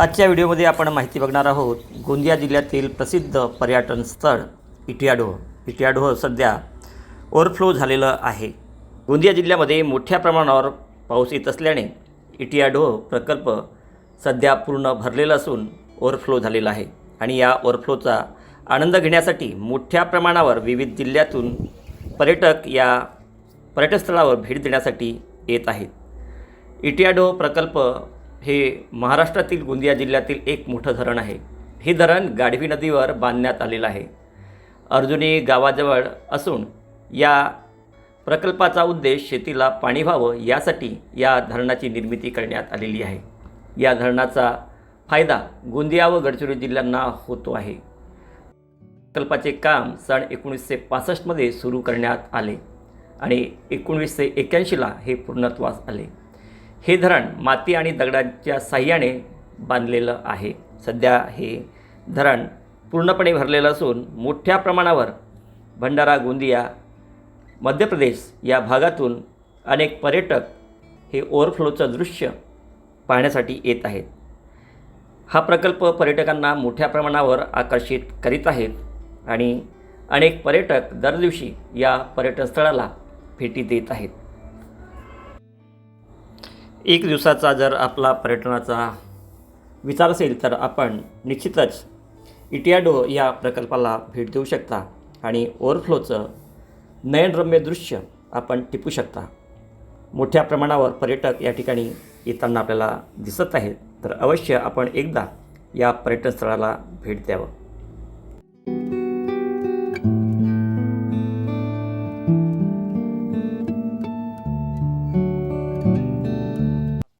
आजच्या व्हिडिओमध्ये आपण माहिती बघणार आहोत गोंदिया जिल्ह्यातील प्रसिद्ध पर्यटन स्थळ इटियाडोह इटियाडोह सध्या ओव्हरफ्लो झालेलं आहे. गोंदिया जिल्ह्यामध्ये मोठ्या प्रमाणावर पाऊस येत असल्याने इटियाडोह प्रकल्प सध्या पूर्ण भरलेला असून ओव्हरफ्लो झालेला आहे. आणि या ओव्हरफ्लोचा आनंद घेण्यासाठी मोठ्या प्रमाणावर विविध जिल्ह्यातून पर्यटक या पर्यटनस्थळावर भेट देण्यासाठी येत आहेत. इटियाडो प्रकल्प हे महाराष्ट्रातील गोंदिया जिल्ह्यातील एक मोठं धरण आहे. हे धरण गाढवी नदीवर बांधण्यात आलेलं आहे. अर्जुनी गावाजवळ असून या प्रकल्पाचा उद्देश शेतीला पाणी व्हावं यासाठी या धरणाची निर्मिती करण्यात आलेली आहे. या धरणाचा फायदा गोंदिया व गडचिरोली जिल्ह्यांना होतो आहे. प्रकल्पाचे काम सन एकोणीसशे पासष्टमध्ये सुरू करण्यात आले आणि एकोणीसशे एक्याऐंशीला हे पूर्णत्वास आले. हे धरण माती आणि दगडांच्या साह्याने बांधलेलं आहे. सध्या हे धरण पूर्णपणे भरलेलं असून मोठ्या प्रमाणावर भंडारा गोंदिया मध्य प्रदेश या भागातून अनेक पर्यटक हे ओव्हरफ्लोचं दृश्य पाहण्यासाठी येत आहेत. हा प्रकल्प पर्यटकांना मोठ्या प्रमाणावर आकर्षित करीत आहेत आणि अनेक पर्यटक दरदिवशी या पर्यटनस्थळाला भेटी देत आहेत. एक दिवसाचा जर आपला पर्यटनाचा विचार असेल तर आपण निश्चितच इटियाडो या प्रकल्पाला भेट देऊ शकता आणि ओव्हरफ्लोचं नयनरम्य दृश्य आपण टिपू शकता. मोठ्या प्रमाणावर पर्यटक या ठिकाणी येताना आपल्याला दिसत आहेत. तर अवश्य आपण एकदा या पर्यटन स्थळाला भेट द्यावं.